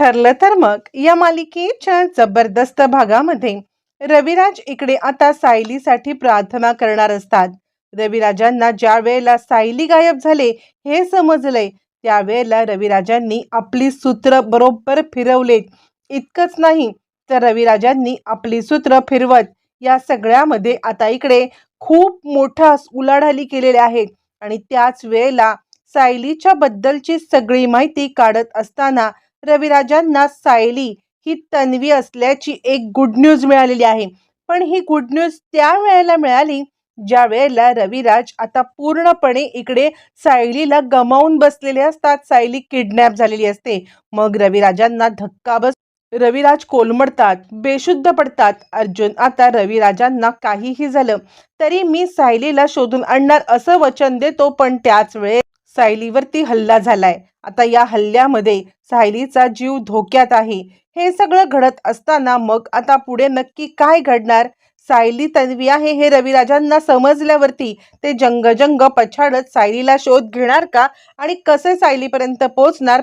ठरलं तर मग या मालिकेच्या जबरदस्त भागामध्ये रविराज इकडे आता सायलीसाठी प्रार्थना करणार असतात. रविराजांना ज्या वेळेला सायली गायब झाले हे समजले त्यावेळेला रविराजांनी आपली सूत्र बरोबर फिरवलेत इतकंच नाही तर रविराजांनी आपली सूत्र फिरवत या सगळ्यामध्ये आता इकडे खूप मोठा उलाढाली केलेल्या आहेत आणि त्याच वेळेला सायलीच्या बद्दलची सगळी माहिती काढत असताना रविराजांना सायली ही तन्वी असल्याची एक गुड न्यूज मिळालेली आहे. पण ही गुड न्यूज त्या वेळेला मिळाली ज्या वेळेला रविराज आता पूर्णपणे इकडे सायलीला गमावून बसलेले असतात. सायली किडनॅप झालेली असते. मग रविराजांना धक्का बस रविराज कोलमडतात बेशुद्ध पडतात. अर्जुन आता रविराजांना काहीही झालं तरी मी सायलीला शोधून आणणार असं वचन देतो. पण त्याच वेळेस सायलीवरती हल्ला झालाय. आता या हल्ल्यामध्ये सायलीचा जीव धोक्यात आहे. हे सगळं घडत असताना मग आता पुढे नक्की काय घडणार? सायली तन्वी आहे हे रविराजांना समजल्यावरती ते जंगजंग पछाडत सायलीला शोध घेणार का? आणि कसे सायलीपर्यंत पोहोचणार?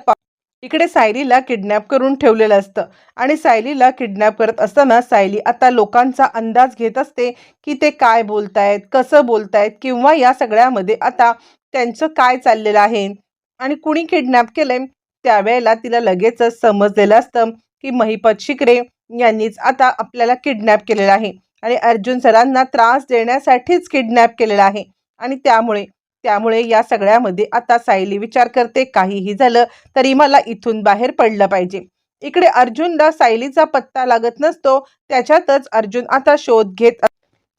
इकडे सायलीला किडनॅप करून ठेवलेलं असतं. आणि सायलीला किडनॅप करत असताना सायली आता लोकांचा अंदाज घेत असते की ते काय बोलतायत कसं बोलतायत किंवा या सगळ्यामध्ये आता त्यांचं काय चाललेलं आहे? आणि कुणी किडनॅप केलंय? त्यावेळेला तिला लगेचच समजलेलं असतं की महिपत शिकरे यांनीच आता आपल्याला किडनॅप केलेलं आहे. आणि अर्जुन सरांना त्रास देण्यासाठीच किडनॅप केलेला आहे. आणि त्यामुळे त्यामुळे या सगळ्यामध्ये आता सायली विचार करते काहीही झालं तरी मला इथून बाहेर पडलं पाहिजे. इकडे अर्जुनला सायलीचा पत्ता लागत नसतो त्याच्यातच अर्जुन आता शोध घेत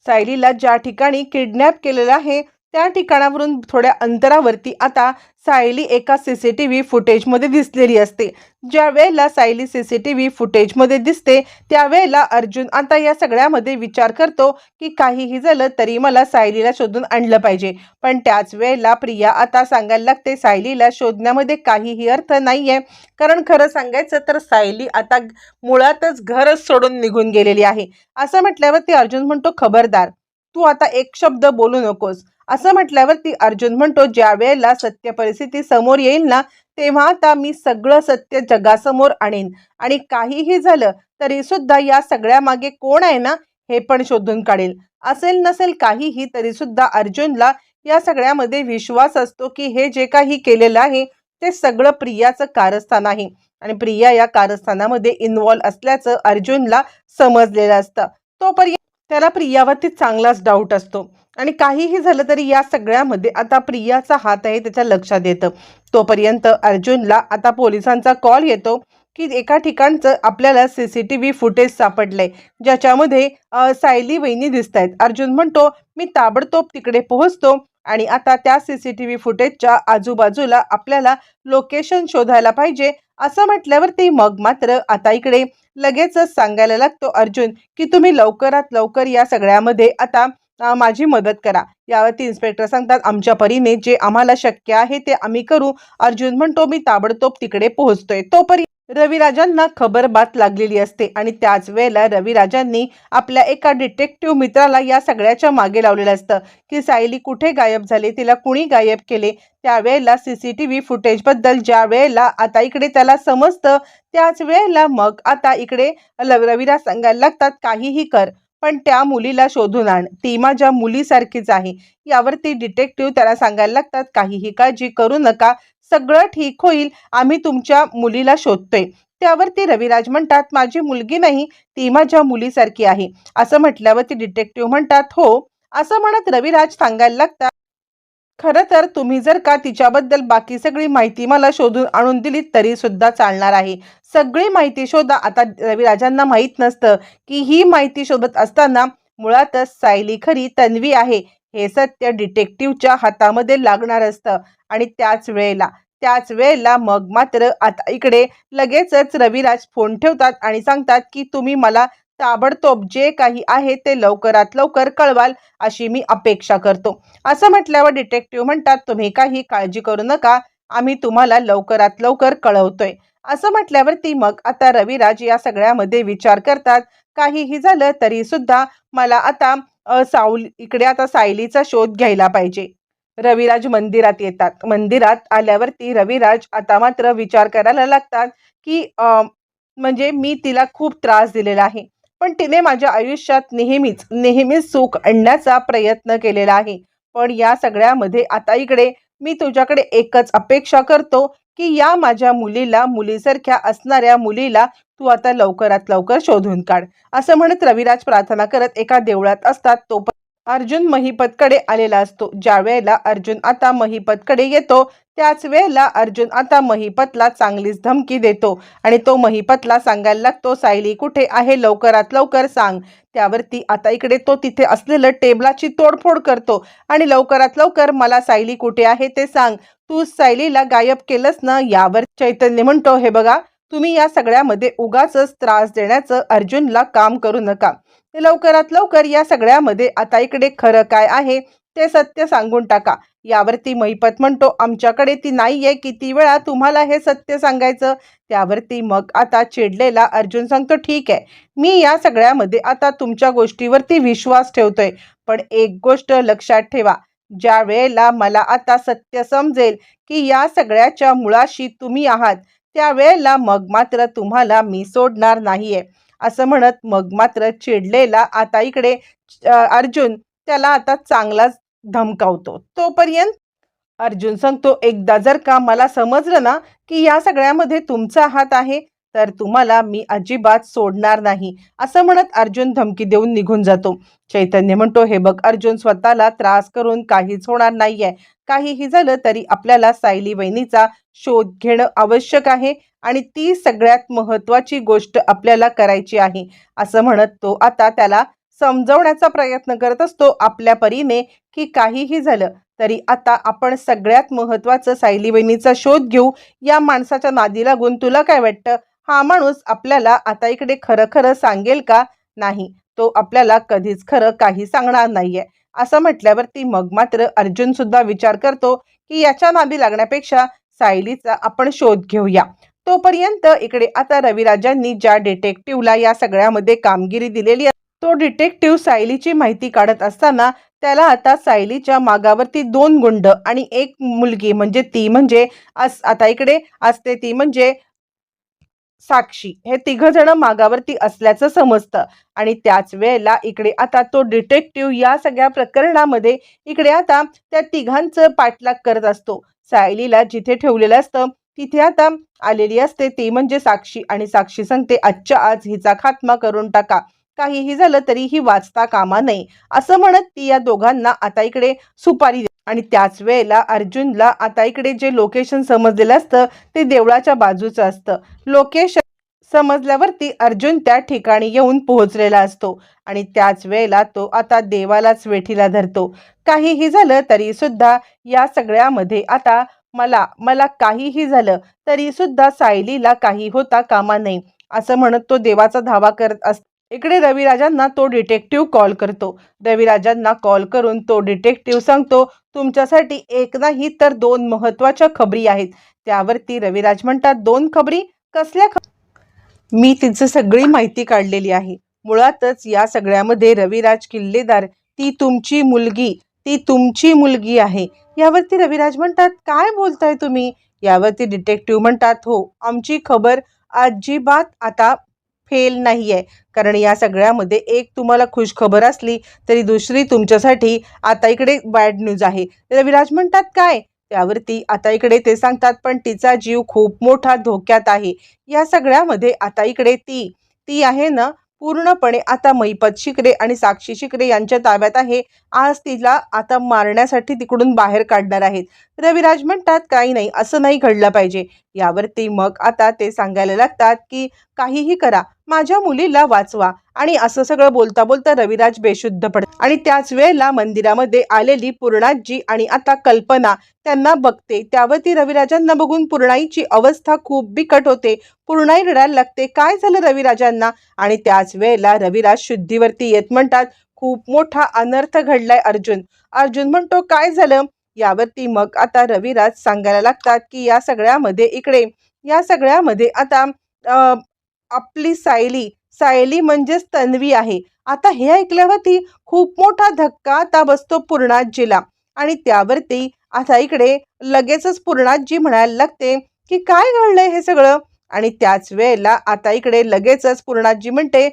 सायलीला ज्या ठिकाणी किडनॅप केलेलं आहे त्या ठिकाणावरून थोड्या अंतरावरती आता सायली एका सी सी टी व्ही फुटेजमध्ये दिसलेली असते. ज्या वेळेला Sayali C C T V फुटेजमध्ये दिसते त्यावेळेला अर्जुन आता या सगळ्यामध्ये विचार करतो की काहीही झालं तरी मला सायलीला शोधून आणलं पाहिजे. पण त्याच वेळेला प्रिया आता सांगायला लागते सायलीला शोधण्यामध्ये काहीही अर्थ नाही आहे कारण खरं सांगायचं तर सायली आता मुळातच घरच सोडून निघून गेलेली आहे. असं म्हटल्यावर ती अर्जुन म्हणतो खबरदार तू आता एक शब्द बोलू नकोस. असं म्हटल्यावरती अर्जुन म्हणतो ज्या वेळेला सत्य परिस्थिती समोर येईल ना तेव्हा आता मी सगळं सत्य जगासमोर आणेन. आणि काहीही झालं तरी सुद्धा या सगळ्या मागे कोण आहे ना हे पण शोधून काढेल. असेल नसेल काहीही तरी सुद्धा अर्जुनला या सगळ्यामध्ये विश्वास असतो की हे जे काही केलेलं आहे ते सगळं प्रियाचं कारस्थान आहे. आणि प्रिया या कारस्थानामध्ये इन्व्हॉल्व असल्याचं अर्जुनला समजलेलं असतं. तोपर्यंत त्याला प्रियावरती चांगलाच डाऊट असतो. आणि काहीही झालं तरी या सगळ्यामध्ये आता प्रियाचा हात आहे त्याच्या लक्षात येतं. तोपर्यंत अर्जुनला आता पोलिसांचा कॉल येतो की एका ठिकाणचं आपल्याला C C T V footage सापडलंय ज्याच्यामध्ये सायली वहिनी दिसत आहेत अर्जुन म्हणतो मी ताबडतोब तिकडे पोहोचतो आणि आता त्या सी सी टी व्ही फुटेजच्या आजूबाजूला आपल्याला लोकेशन शोधायला पाहिजे. असं म्हटल्यावरती मग मात्र आता इकडे लगेचच सांगायला लागतो अर्जुन की तुम्ही लवकरात लवकर या सगळ्यामध्ये आता माझी मदत करा. यावरती इन्स्पेक्टर सांगतात आमच्या परीने जे आम्हाला शक्य आहे ते आम्ही करू. अर्जुन म्हणतो मी ताबडतोब तिकडे पोहोचतोय. तोपर्यंत रविराजांना खबर बात लागलेली असते आणि त्याच वेळेला रविराजांनी आपल्या एका डिटेक्टिव्ह मित्राला या सगळ्याच्या मागे लावलेलं असतं की सायली कुठे गायब झाली? तिला कुणी गायब केले? त्यावेळेला सी सी टी व्ही फुटेजबद्दल ज्या वेळेला आता इकडे त्याला समजतं त्याच वेळेला मग आता इकडे ल- रविराज सांगायला लागतात काहीही कर. पण त्या मुलीला शोधून आण. ती माझ्या मुलीसारखीच आहे. यावरती डिटेक्टिव्ह त्याला सांगायला लागतात काहीही काळजी करू नका. सगळं ठीक होईल. आम्ही तुमच्या मुलीला शोधतोय. त्यावरती रविराज म्हणतात माझी मुलगी नाही. ती माझ्या मुलीसारखी आहे. असं म्हटल्यावरती डिटेक्टिव्ह म्हणतात हो. असं म्हणत रविराज सांगायला लागतात खरं तर तुम्ही जर का तिच्याबद्दल बाकी सगळी माहिती मला शोधून आणून दिली तरी सुद्धा चालणार आहे. सगळी माहिती शोधा. आता रविराजांना माहीत नसतं की ही माहिती शोधत असताना मुळातच सायली खरी तन्वी आहे. हे सत्य डिटेक्टिव्हच्या हातामध्ये लागणार असतं. आणि त्याच वेळेला त्याच वेळेला मग मात्र आता इकडे लगेचच रविराज फोन ठेवतात आणि सांगतात की तुम्ही मला ताबडतोब जे काही आहे ते लवकरात लवकर कळवाल अशी मी अपेक्षा करतो. असं म्हटल्यावर डिटेक्टिव्ह म्हणतात तुम्ही काही काळजी करू नका आम्ही तुम्हाला लवकरात लवकर कळवतोय. असं म्हटल्यावरती मग आता रविराज या सगळ्यामध्ये विचार करतात. काहीही झालं तरी सुद्धा मला आता साऊल इकडे आता सायलीचा शोध घ्यायला पाहिजे. रविराज मंदिरात येतात. मंदिरात आल्यावरती रविराज आता मात्र विचार करायला लागतात की म्हणजे मी तिला खूप त्रास दिलेला आहे. पण तिने माझ्या आयुष्यात नेहमीच नेहमीच सुख आणण्याचा प्रयत्न केलेला आहे. पण या सगळ्यामध्ये आता इकडे मी तुझ्याकडे एकच अपेक्षा करतो की या माझ्या मुलीला मुलीसारख्या असणाऱ्या मुलीला तू आता लवकरात लवकर शोधून काढ. असं म्हणत रविराज प्रार्थना करत एका देवळात असतात तो अर्जुन महिपतकडे आलेला असतो. ज्या वेळेला अर्जुन आता महिपतकडे येतो त्याच वेळेला अर्जुन आता महिपतला चांगलीच धमकी देतो. आणि तो महिपतला सांगायला लागतो सायली कुठे आहे? लवकरात लवकर सांग. त्यावरती आता इकडे तो तिथे असलेलं टेबलाची तोडफोड करतो. आणि लवकरात लवकर मला सायली कुठे आहे ते सांग. तू सायलीला गायब केलंस ना यावर चैतन्य म्हणतो हे बघा तुम्ही या सगळ्यामध्ये उगाच त्रास देण्याचं अर्जुनला काम करू नका. ते लवकरात लवकर या सगळ्यामध्ये आता इकडे खरं काय आहे ते सत्य सांगून टाका. यावरती महिपत म्हणतो आमच्याकडे ती नाहीये किती वेळा तुम्हाला हे सत्य सांगायचं? त्यावरती मग आता चिडलेला अर्जुन सांगतो ठीक आहे मी या सगळ्यामध्ये आता तुमच्या गोष्टीवरती विश्वास ठेवतोय. पण एक गोष्ट लक्षात ठेवा ज्या वेळेला मला आता सत्य समजेल की या सगळ्याच्या मुळाशी तुम्ही आहात त्यावेळेला मग मात्र तुम्हाला मी सोडणार नाहीये. असं म्हणत मग मात्र चिडलेला आता इकडे अर्जुन त्याला आता चांगलाच धमकावतो. तोपर्यंत अर्जुन सांगतो एकदा जर का मला समजलं ना की या सगळ्यामध्ये तुमचा हात आहे तर तुम्हाला मी अजिबात सोडणार नाही. असं म्हणत अर्जुन धमकी देऊन निघून जातो. चैतन्य म्हणतो हे बघ अर्जुन स्वतःला त्रास करून काहीच होणार नाहीये. काहीही झालं तरी आपल्याला सायली वहिनीचा शोध घेणं आवश्यक आहे आणि ती सगळ्यात महत्वाची गोष्ट आपल्याला करायची आहे. असं म्हणत तो आता त्याला समजवण्याचा प्रयत्न करत असतो आपल्या परीने की काहीही झालं तरी आता आपण सगळ्यात महत्वाचं सायली बहिणीचा शोध घेऊ. या माणसाच्या नादी लागून तुला काय वाटतं? हा माणूस आपल्याला आता इकडे खरं खरं सांगेल का? नाही. तो आपल्याला कधीच खरं काही सांगणार नाहीये. असं म्हटल्यावरती मग मात्र अर्जुन सुद्धा विचार करतो की याच्या नादी लागण्यापेक्षा सायलीचा आपण शोध घेऊया. तोपर्यंत इकडे आता रविराजांनी ज्या डिटेक्टिव्हला या सगळ्यामध्ये कामगिरी दिलेली तो डिटेक्टिव्ह सायलीची माहिती काढत असताना त्याला आता सायलीच्या मागावरती दोन गुंड आणि एक मुलगी म्हणजे ती म्हणजे आता इकडे असते ती म्हणजे साक्षी हे तिघ जण मागावरती असल्याचं समजतं. आणि त्याच वेळेला इकडे आता तो डिटेक्टिव्ह या सगळ्या प्रकरणामध्ये इकडे आता त्या तिघांचं पाठलाग करत असतो. सायलीला जिथे ठेवलेलं असतं तिथे आता आलेली असते ती म्हणजे साक्षी. आणि साक्षी सांगते आजच्या आज हिचा खात्मा करून टाका. काहीही झालं तरी ही वाचता कामा नये. असं म्हणत ती या दोघांना आता इकडे सुपारी आणि त्याच वेळेला अर्जुनला आता इकडे जे लोकेशन समजलेलं असतं ते देवळाच्या बाजूचं असतं. लोकेशन समजल्यावरती अर्जुन त्या ठिकाणी येऊन पोहोचलेला असतो आणि त्याच वेळेला तो आता देवालाच वेठीला धरतो. काहीही झालं तरी सुद्धा या सगळ्यामध्ये आता मला मला काहीही झालं तरी सुद्धा सायलीला काही होता कामा नाही असं म्हणत तो देवाचा धावा करत अस इकडे रविराजांना तो डिटेक्टिव्ह कॉल करतो. रविराजांना कॉल करून तो डिटेक्टिव्ह सांगतो तुमच्यासाठी एक नाही तर दोन महत्त्वाच्या खबरी आहेत. त्यावरती रविराज म्हणतात दोन खबरी? कसल्या मी तिचं सगळी माहिती काढलेली आहे. मुळातच या सगळ्यामध्ये रविराज किल्लेदार ती तुमची मुलगी ती तुमची मुलगी आहे. यावरती रविराज म्हणतात काय बोलताय तुम्ही? यावरती डिटेक्टिव्ह म्हणतात हो आमची खबर अजिबात आता फेल नाही आहे कारण या सगळ्यामध्ये एक तुम्हाला खुश खबर असली तरी दुसरी तुमच्यासाठी आता इकडे बॅड न्यूज आहे. विराज म्हणतात काय? त्यावरती आता इकडे ते सांगतात पण तिचा जीव खूप मोठा धोक्यात आहे. या सगळ्यामध्ये आता इकडे ती ती आहे ना पूर्णपणे आता मैपत शिकरे आणि साक्षी शिकरे यांच्या ताब्यात आहे. आज तिला आता मारण्यासाठी तिकडून बाहेर काढणार आहेत. रविराज म्हणतात काही नाही असं नाही घडलं पाहिजे. यावरती मग आता ते सांगायला लागतात की काहीही करा माझ्या मुलीला वाचवा आणि असं सगळं बोलता बोलता रविराज बेशुद्ध पडत आणि त्याच वेळेला मंदिरामध्ये आलेली पूर्णाजी आणि आता कल्पना त्यांना बघते. त्यावरती रविराजांना बघून पूर्णाईची अवस्था खूप बिकट होते. पूर्णाई रडायला लागते काय झालं रविराजांना? आणि त्याच वेळेला रविराज शुद्धीवरती येत म्हणतात खूप मोठा अनर्थ घडलाय अर्जुन. अर्जुन म्हणतो काय झालं? यावरती मग आता रविराज सांगायला लागतात की या सगळ्यामध्ये इकडे या सगळ्यामध्ये आता आपली सायली सायली म्हणजेच तन्वी आहे. आता हे ऐकल्यावरती खूप मोठा धक्का आता बसतो पूर्णाजीला. आणि त्यावरती आता इकडे लगेचच पूर्णाजी म्हणायला लागते की काय घडलंय हे सगळं? आणि त्याच वेळेला आता इकडे लगेचच पूर्णाजी म्हणते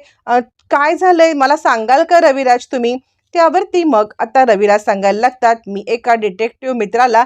काय झालंय? मला सांगाल का रविराज तुम्ही? त्यावरती मग आता रविराज सांगायला लागतात मी एका डिटेक्टिव्ह मित्राला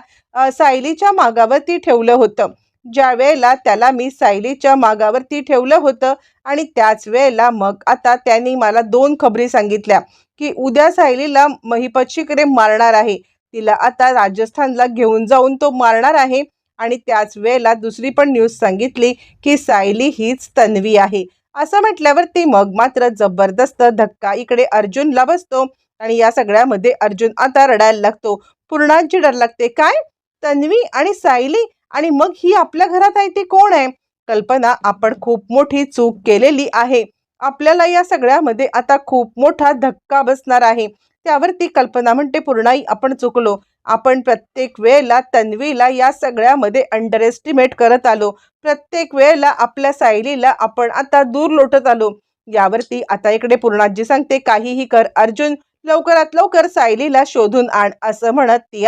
सायलीच्या मागावरती ठेवलं होतं. ज्या वेळेला त्याला मी सायलीच्या मागावरती ठेवलं होतं आणि त्याच वेळेला मग आता त्यांनी मला दोन खबरी सांगितल्या की उद्या सायलीला महिपत मारणार आहे. तिला आता राजस्थानला घेऊन जाऊन तो मारणार आहे. आणि त्याच वेळेला दुसरी पण न्यूज सांगितली की सायली हीच तन्वी आहे. असं म्हटल्यावरती मग मात्र जबरदस्त धक्का इकडे अर्जुनला बसतो आणि या सगळ्यामध्ये अर्जुन आता रडायला लागतो. पूर्णांची डर लागते. काय? तन्वी आणि सायली? आणि मग ही आपल्या घरात आहे ती कोण आहे? कल्पना आपण खूप मोठी चूक केलेली आहे. आपल्याला या सगळ्यामध्ये आता खूप मोठा धक्का बसणार आहे. त्यावरती कल्पना म्हणते पूर्णाई आपण चुकलो. आपण प्रत्येक वेळेला तन्वीला या सगळ्यामध्ये अंडर एस्टिमेट करत आलो. प्रत्येक वेळेला आपल्या सायलीला आपण आता दूर लोटत आलो. यावरती आता इकडे पूर्णाजी सांगते काहीही कर अर्जुन. लवकरात लवकर सायलीला शोधून आण असं म्हणत ती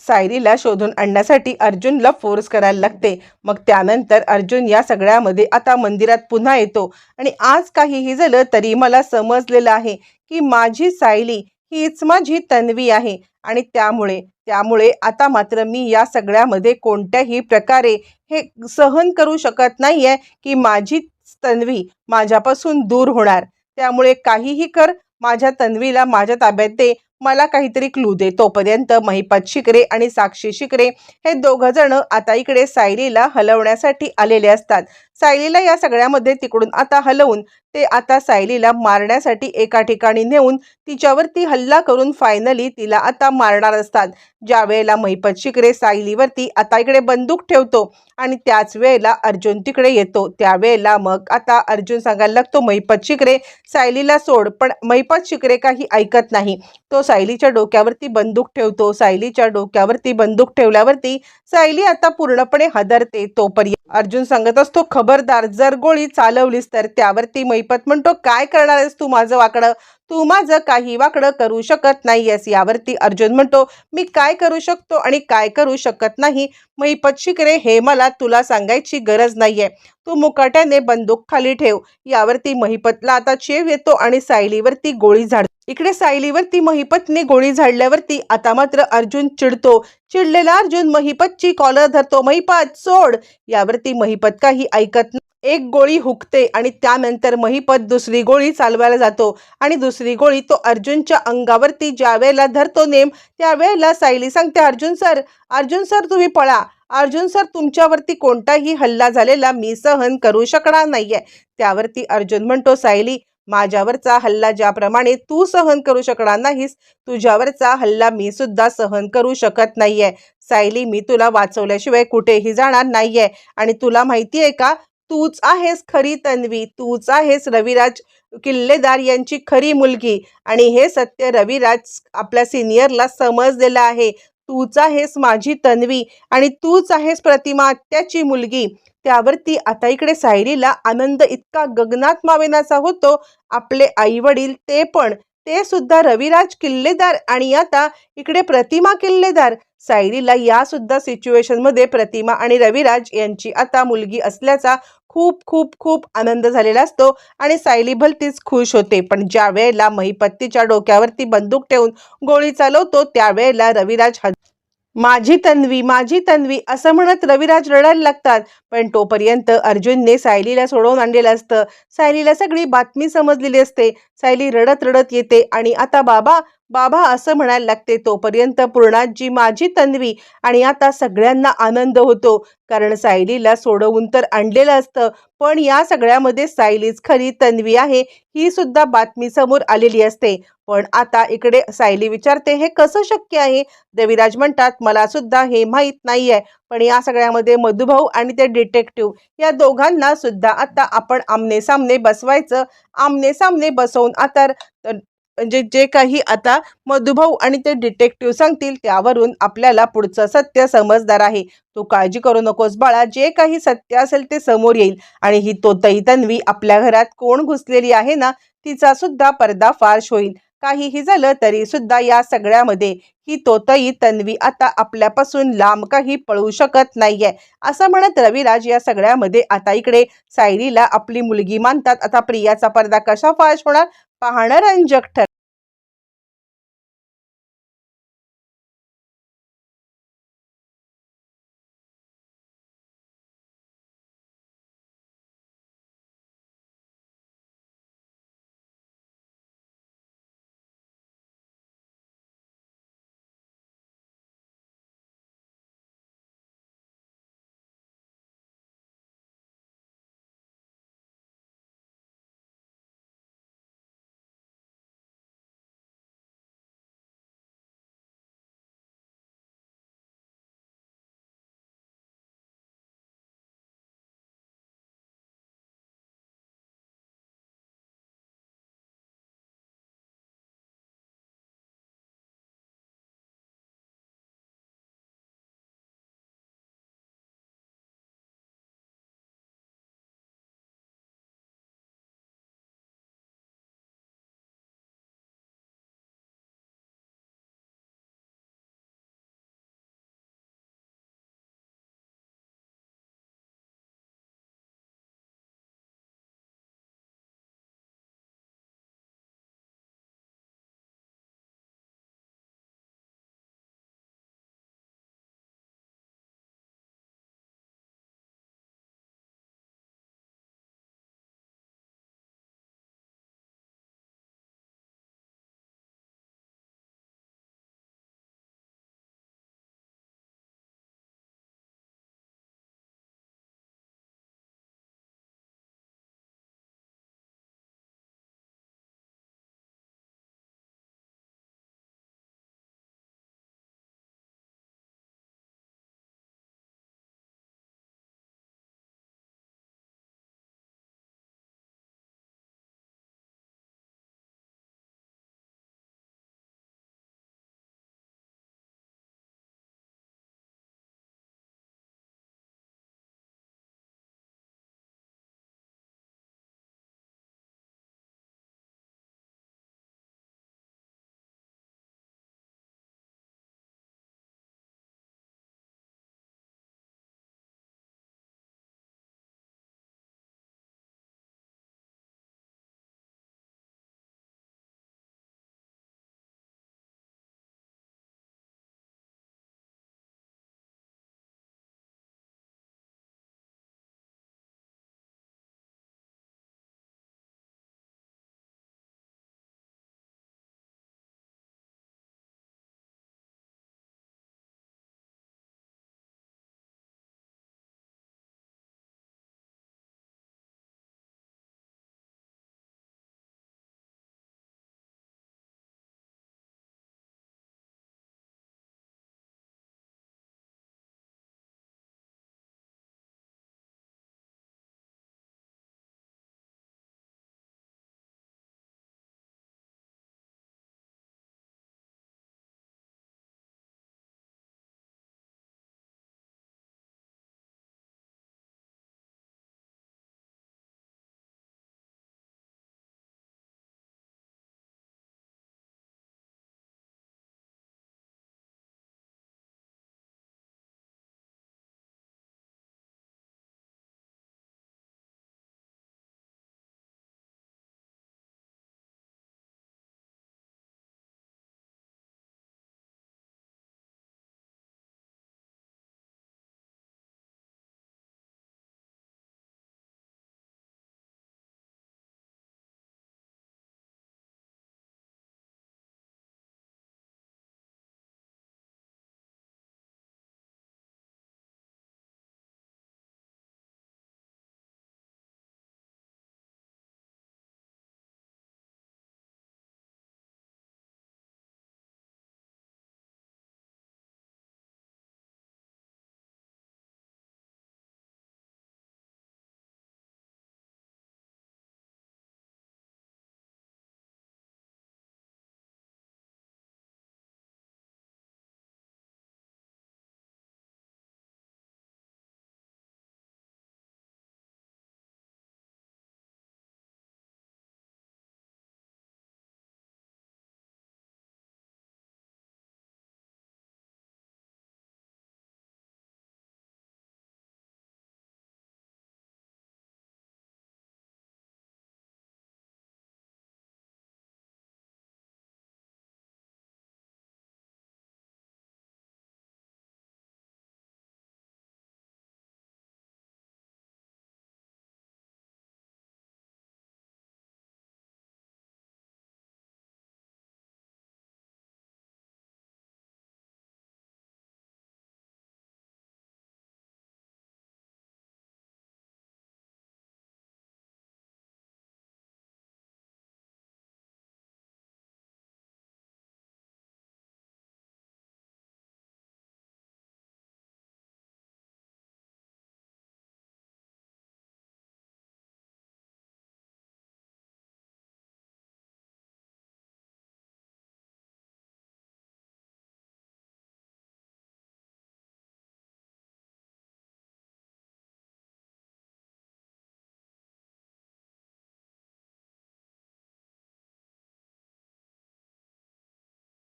सायलीला शोधून आणण्यासाठी अर्जुनला फोर्स करायला लागते. मग त्यानंतर अर्जुन या सगळ्यामध्ये आता मंदिरात पुन्हा येतो. आणि आज काहीही झालं तरी मला समजलेलं आहे की माझी सायली हीच माझी तन्वी आहे. आणि त्यामुळे त्यामुळे आता मात्र मी या सगळ्यामध्ये कोणत्याही प्रकारे हे सहन करू शकत नाही आहे की माझी तन्वी माझ्यापासून दूर होणार. त्यामुळे काहीही कर माझ्या तन्वीला माझ्या ताब्यात दे मला काहीतरी क्लू दे. तोपर्यंत महिपत शिकरे आणि साक्षी शिकरे हे दोघं जण आता इकडे सायलीला हलवण्यासाठी आलेले असतात. सायलीला या सगळ्यामध्ये तिकडून आता हलवून ते आता सायलीला मारण्यासाठी एका ठिकाणी नेऊन तिच्यावरती हल्ला करून फायनली तिला आता मारणार असतात. ज्या वेळेला महिपत शिकरे सायलीवरती आता इकडे बंदूक ठेवतो आणि त्याच वेळेला अर्जुन तिकडे येतो. त्यावेळेला मग आता अर्जुन सांगायला लागतो महिपत शिकरे सायलीला सोड पण महिपत शिकरे काही ऐकत नाही. तो सायलीच्या डोक्यावरती बंदूक ठेवतो. सायलीच्या डोक्यावरती बंदूक ठेवल्यावरती सायली आता पूर्णपणे हदरते. तोपर्यंत अर्जुन सांगत असतो खबरदार जर गोळी चालवलीस तर त्यावरती महिपत म्हणतो काय करणार आहेस तू माझं वाकडं? तू माझं काही वाकडं करू शकत नाहीयेस. यावरती अर्जुन म्हणतो मी काय करू शकतो आणि काय करू शकत नाही? महिपत शिकरे हे मला तुला सांगायची गरज नाहीये. तू मुकाट्याने बंदूक खाली ठेव. यावरती महिपतला आता चेव येतो आणि सायलीवरती गोळी झाड इकडे सायलीवरती महिपतने गोळी झाडल्यावरती आता मात्र अर्जुन चिडतो. चिडलेला अर्जुन महिपतची कॉलर धरतो. महिपत सोड. यावरती महिपत काही ऐकत नाही. एक गोळी हुकते आणि त्यानंतर महिपत दुसरी गोळी चालवायला जातो. आणि दुसरी गोळी तो अर्जुनच्या अंगावरती ज्या वेळेला धरतो नेम त्यावेळेला सायली सांगते अर्जुन सर अर्जुन सर तुम्ही पळा. अर्जुन सर तुमच्यावरती कोणताही हल्ला झालेला मी सहन करू शकणार नाहीये. त्यावरती अर्जुन म्हणतो सायली माझ्यावरचा हल्ला ज्याप्रमाणे तू सहन करू शकणार नाहीस तुझ्यावरचा हल्ला मी सुद्धा सहन करू शकत नाहीये. सायली मी तुला वाचवल्याशिवाय कुठेही जाणार नाहीये. आणि तुला माहितीये का? तूच आहेस खरी तन्वी तूच आहेस रविराज किल्लेदार यांची खरी मुलगी. आणि हे सत्य रविराज आपल्या सिनियरला समजलेलं आहे. तूच आहेस माझी तन्वी आणि तूच आहेस प्रतिमा आत्याची मुलगी. त्यावरती आता इकडे सायलीला आनंद इतका गगनात मावेनाचा होतो आपले आई वडील ते पण ते सुद्धा रविराज किल्लेदार आणि आता इकडे प्रतिमा किल्लेदार. सायलीला या सुद्धा सिच्युएशनमध्ये प्रतिमा आणि रविराज यांची आता मुलगी असल्याचा खूप खूप खूप आनंद झालेला असतो आणि सायली भलतीच खुश होते. पण ज्या वेळेला महिपत्तीच्या डोक्यावरती बंदूक ठेवून गोळी चालवतो त्यावेळेला रविराज माझी तन्वी माझी तन्वी असं म्हणत रविराज रडायला लागतात. पण तोपर्यंत अर्जुनने सायलीला सोडवून आणलेलं असतं. सायलीला सगळी बातमी समजलेली असते. सायली रडत रडत येते आणि आता बाबा बाबा असं म्हणायला लागते तोपर्यंत पूर्णाजी माझी तन्वी. आणि आता सगळ्यांना आनंद होतो कारण सायलीला सोडवून तर आणलेलं असतं पण या सगळ्यामध्ये सायलीच खरी तन्वी आहे ही सुद्धा बातमी समोर आलेली असते. पण आता इकडे सायली विचारते हे कसं शक्य आहे? देवीराज म्हणतात मला सुद्धा हे माहीत नाही आहे पण या सगळ्यामध्ये मधुभाऊ आणि ते डिटेक्टिव्ह या दोघांना सुद्धा आता आपण आमने सामने बसवायचं आमने सामने बसवून आता म्हणजे जे काही आता मधुभाऊ आणि ते डिटेक्टिव्ह सांगतील त्यावरून आपल्याला पुढचं सत्य समजदार आहे. तू काळजी करू नकोस बाळा. जे काही सत्य असेल ते समोर येईल. आणि ही तोतई तन्वी आपल्या घरात कोण घुसलेली आहे ना तिचा सुद्धा पर्दाफाश होईल. काहीही झालं तरी सुद्धा या सगळ्यामध्ये ही तोतई तन्वी आता आपल्यापासून लांब काही पळू शकत नाहीये. असं म्हणत रविराज या सगळ्यामध्ये आता इकडे सायरीला आपली मुलगी मानतात. आता प्रियाचा पडदा कसा फाश होणार? पाहणं रंजक ठर